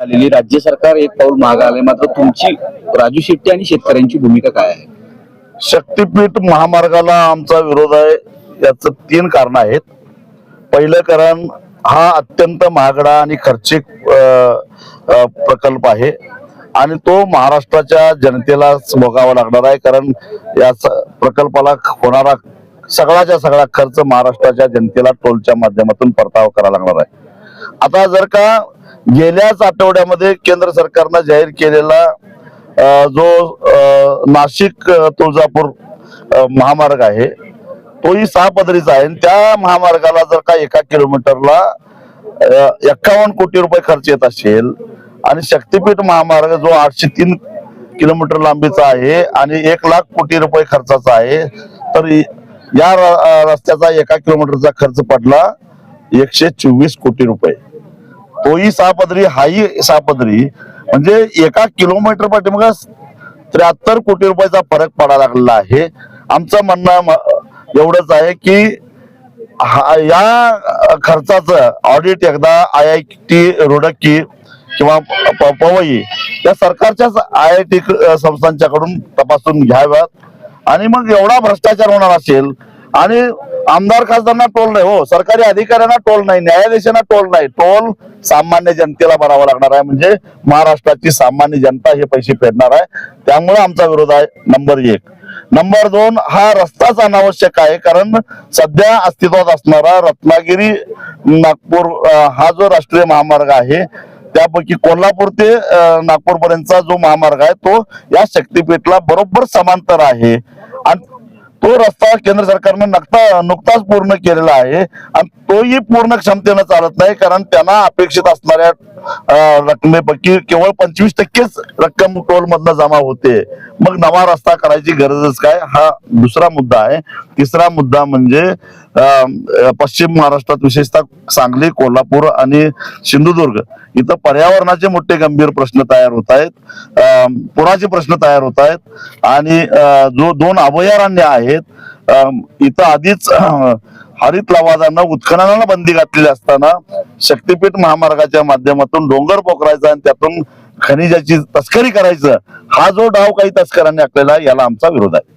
आलेली राज्य सरकार एक पाऊल मागे आले मात्र तुमची राजू शेट्टी आणि शेतकऱ्यांची भूमिका काय आहे? शक्तीपीठ महामार्गाला आमचा विरोध आहे याच तीन कारण आहेत. पहिलं कारण हा अत्यंत महागडा आणि खर्चिक प्रकल्प आहे आणि तो महाराष्ट्राच्या जनतेलाच भोगावा लागणार आहे कारण या प्रकल्पाला होणारा सगळाच्या सगळा खर्च महाराष्ट्राच्या जनतेला टोलच्या माध्यमातून परतावा करावा लागणार आहे. आता जर का गेल्याच आठवड्यामध्ये केंद्र सरकारनं जाहीर केलेला जो नाशिक तुळजापूर महामार्ग आहे तोही सहा पदरीचा आहे. आणि त्या महामार्गाला जर का एका किलोमीटरला एक्कावन्न कोटी रुपये खर्च येत असेल आणि शक्तीपीठ महामार्ग जो आठशे तीन किलोमीटर लांबीचा आहे आणि एक लाख कोटी रुपये खर्चाचा आहे तर या रस्त्याचा एका किलोमीटरचा खर्च पडला एकशे चोवीस कोटी रुपये. तोही सहा पदरी हाही सहा पदरी म्हणजे एका किलोमीटर पाठीमाग त्र्याहत्तर कोटी रुपयाचा फरक पडायला लागलेला आहे. आमचं म्हणणं एवढंच आहे की हा- या खर्चाचं ऑडिट एकदा आय आय टी रोडक्की किंवा प- पवई या सरकारच्याच आय आय टी संस्थांच्याकडून तपासून घ्याव्यात. आणि मग एवढा भ्रष्टाचार होणार असेल आणि आमदार खासदारांना टोल नाही हो सरकारी अधिकाऱ्यांना टोल नाही न्यायाधीशांना टोल नाही. टोल सामान्य जनतेला भरावा लागणार आहे म्हणजे महाराष्ट्राची सामान्य जनता हे पैसे फेडणार आहे. त्यामुळे आमचा विरोध आहे नंबर एक. नंबर दोन हा रस्ताच अनावश्यक आहे कारण सध्या अस्तित्वात असणारा रत्नागिरी नागपूर हा जो राष्ट्रीय महामार्ग आहे त्यापैकी कोल्हापूर ते नागपूर पर्यंतचा जो महामार्ग आहे तो या शक्तीपीठला बरोबर समांतर आहे. आणि तो रस्ता केंद्र सरकारनं नकता नुकताच पूर्ण केलेला आहे. आणि तोही पूर्ण क्षमतेनं चालत नाही कारण त्यांना अपेक्षित असणाऱ्या रकमेपैकी केवळ पंचवीस टक्केच रक्कम टोल मधनं जमा होते. मग नवा रस्ता करायची गरजच काय? हा दुसरा मुद्दा आहे. तिसरा मुद्दा म्हणजे पश्चिम महाराष्ट्रात विशेषतः सांगली कोल्हापूर आणि सिंधुदुर्ग इथं पर्यावरणाचे मोठे गंभीर प्रश्न तयार होत आहेत. पुराचे प्रश्न तयार होत आहेत. आणि जो दोन अभयारण्य आहेत आहेत. इथं आधीच हरित लवादांना उत्खननाला बंदी घातलेली असताना शक्तीपीठ महामार्गाच्या माध्यमातून डोंगर पोखरायचा आणि त्यातून खनिजाची तस्करी करायचं हा जो डाव काही तस्करांनी आखलेला याला आमचा विरोध आहे.